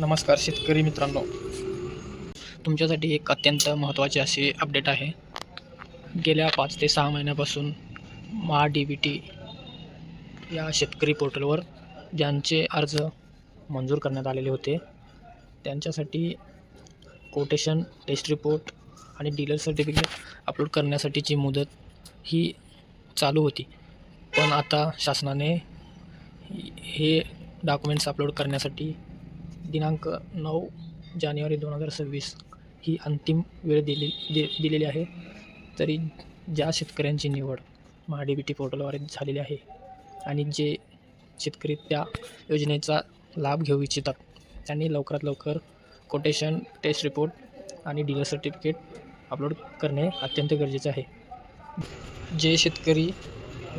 नमस्कार शेतकरी मित्रांनो. तुमच्यासाठी एक अत्यंत महत्त्वाचे असे अपडेट आहे. गेल्या पाच ते सहा महिन्यापासून महा डी बी टी या शेतकरी पोर्टलवर ज्यांचे अर्ज मंजूर करण्यात आलेले होते त्यांच्यासाठी कोटेशन टेस्ट रिपोर्ट आणि डीलर सर्टिफिकेट अपलोड करण्यासाठीची मुदत ही चालू होती. पण आता शासनाने हे डॉक्युमेंट्स अपलोड करण्यासाठी दिनांक नऊ जानेवारी दोन हजार सव्वीस ही अंतिम वेळ दिली दि दिलेली आहे. तरी ज्या शेतकऱ्यांची निवड महा डी बी टी पोर्टलद्वारे झालेली आहे आणि जे शेतकरी त्या योजनेचा लाभ घेऊ इच्छितात त्यांनी लवकरात लवकर कोटेशन टेस्ट रिपोर्ट आणि डीलर सर्टिफिकेट अपलोड करणे अत्यंत गरजेचे आहे. जे शेतकरी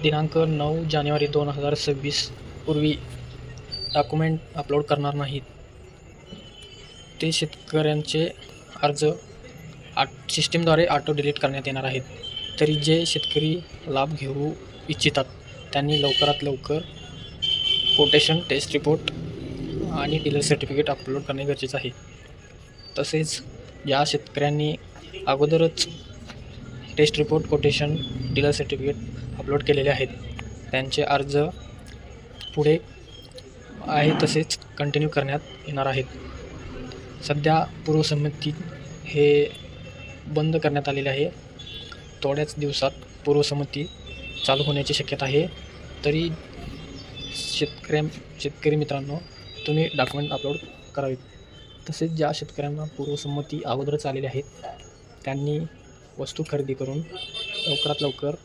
दिनांक नऊ जानेवारी दोन हजार सव्वीस पूर्वी डॉक्युमेंट अपलोड करणार नाहीत ते शेतकऱ्यांचे अर्ज आट सिस्टीमद्वारे ऑटो डिलीट करण्यात येणार आहेत. तरी जे शेतकरी लाभ घेऊ इच्छितात त्यांनी लवकरात लवकर कोटेशन टेस्ट रिपोर्ट आणि डीलर सर्टिफिकेट अपलोड करणे गरजेचं आहे. तसेच या शेतकऱ्यांनी अगोदरच test report quotation dealer certificate upload केलेले आहेत. त्यांचे अर्ज पुढे आहे तसेच कंटिन्यू करण्यात येणार आहेत. सध्या पूर्वसंमती हे बंद करण्यात आलेले आहे. थोड्याच दिवसात पूर्वसंमती चालू होण्याची शक्यता आहे. तरी शेतकऱ्या शेतकरी मित्रांनो तुम्ही डॉक्युमेंट अपलोड करावेत. तसेच ज्या शेतकऱ्यांना पूर्वसंमती अगोदरच आलेले आहेत त्यांनी वस्तू खरेदी करून लवकरात लवकर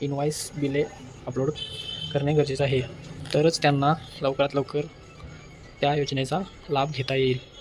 इनवाईस बिले अपलोड करणे गरजेचं आहे. तरच त्यांना लवकरात लवकर त्या योजनेचा लाभ घेता येईल.